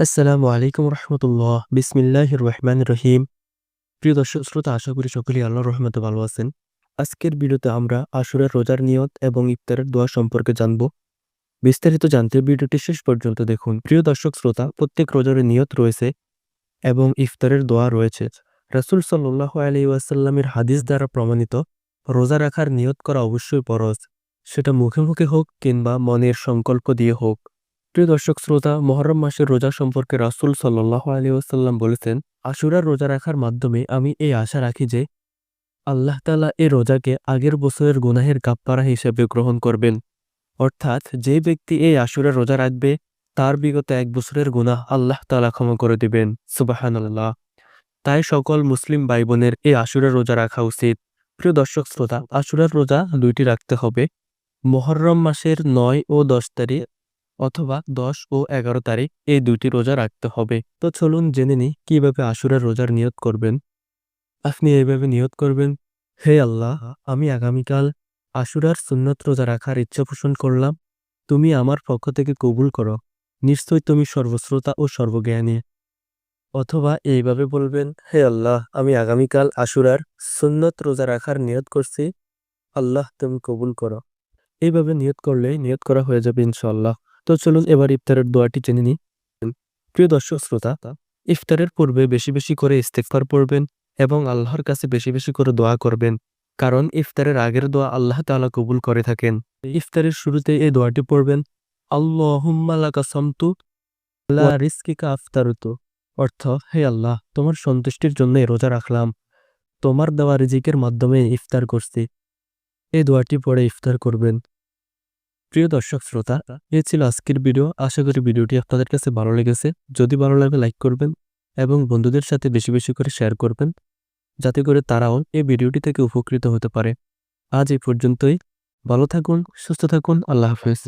আসসালামু আলাইকুম রহমতুল্লাহ। বিসমিল্লাহ রহমান রহিম। প্রিয় দর্শক, শ্রোতা, আশা করি সকলেই আল্লাহ রহমতে ভালো আছেন। আজকের ভিডিওতে আমরা আশুরের রোজার নিয়ত এবং ইফতারের দোয়া সম্পর্কে জানব। বিস্তারিত জানতে ভিডিওটি শেষ পর্যন্ত দেখুন। প্রিয় দর্শক, শ্রোতা, প্রত্যেক রোজার নিয়ত রয়েছে এবং ইফতারের দোয়া রয়েছে। রাসুল সাল্লাহ আলি ওয়াসাল্লামের হাদিস দ্বারা প্রমাণিত, রোজা রাখার নিয়ত করা অবশ্যই পরজ সেটা মুখে মুখে হোক কিংবা মনের সংকল্প দিয়ে হোক। প্রিয় দর্শক শ্রোতা, মহরম মাসের রোজা সম্পর্কে রাসুল সাল্লাহ আলী ওসাল্লাম বলেছেন আশুরার রোজা রাখার মাধ্যমে আমি এই আশা রাখি যে আল্লাহ তালা এ রোজাকে আগের বছরের গুনাহের কাপ্পারা হিসেবে গ্রহণ করবেন। অর্থাৎ যে ব্যক্তি এই আশুরা রোজা রাখবে, তার বিগত এক বছরের গুনাহ আল্লাহ তালা ক্ষমা করে দিবেন। সুবাহান আল্লাহ তাই সকল মুসলিম ভাই বোনের এই আশুরার রোজা রাখা উচিত। প্রিয় দর্শক শ্রোতা, আশুরার রোজা দুইটি রাখতে হবে। মহরম মাসের নয় ও দশ তারিখ অথবা দশ ও এগারো তারিখ এই দুটি রোজা রাখতে হবে। তো চলুন জেনে নিই, কীভাবে আশুরার রোজার নিয়ত করবেন? আপনি এইভাবে নিয়ত করবেন, হে আল্লাহ, আমি আগামীকাল আশুরার সুন্নত রোজা রাখার ইচ্ছা পোষণ করলাম। তুমি আমার পক্ষ থেকে কবুল করো। নিশ্চয়ই তুমি সর্বশ্রোতা ও সর্বজ্ঞানী। অথবা এইভাবে বলবেন, হে আল্লাহ, আমি আগামীকাল আশুরার সুন্নত রোজা রাখার নিয়ত করছি। আল্লাহ, তুমি কবুল করো। এইভাবে নিয়ত করলে নিয়ত করা হয়ে যাবে ইনশাআল্লাহ। তো চলুন এবার ইফতারের দোয়াটি জেনে নিই। প্রিয় দর্শক, শ্রোতা, ইফতারের পূর্বে বেশি বেশি করে ইস্তেকফার পড়বেন এবং আল্লাহর কাছে বেশি বেশি করে দোয়া করবেন, কারণ ইফতারের আগের দোয়া আল্লাহ তাআলা কবুল করে থাকেন। ইফতারের শুরুতে এই দোয়াটি পড়বেন অর্থ, হে আল্লাহ, তোমার সন্তুষ্টির জন্য রোজা রাখলাম, তোমার দেওয়া রিজিকের মাধ্যমে ইফতার করছি। এই দোয়াটি পড়ে ইফতার করবেন। প্রিয় দর্শক শ্রোতা এ ছিল আজকের ভিডিও। আশা করি ভিডিওটি আপনাদের কাছে ভালো লেগেছে। যদি ভালো লাগে, লাইক করবেন এবং বন্ধুদের সাথে বেশি বেশি করে শেয়ার করবেন, যাতে করে তারাও এই ভিডিওটি থেকে উপকৃত হতে পারে। আজ এই পর্যন্তই। ভালো থাকুন, সুস্থ থাকুন। আল্লাহ হাফেজ।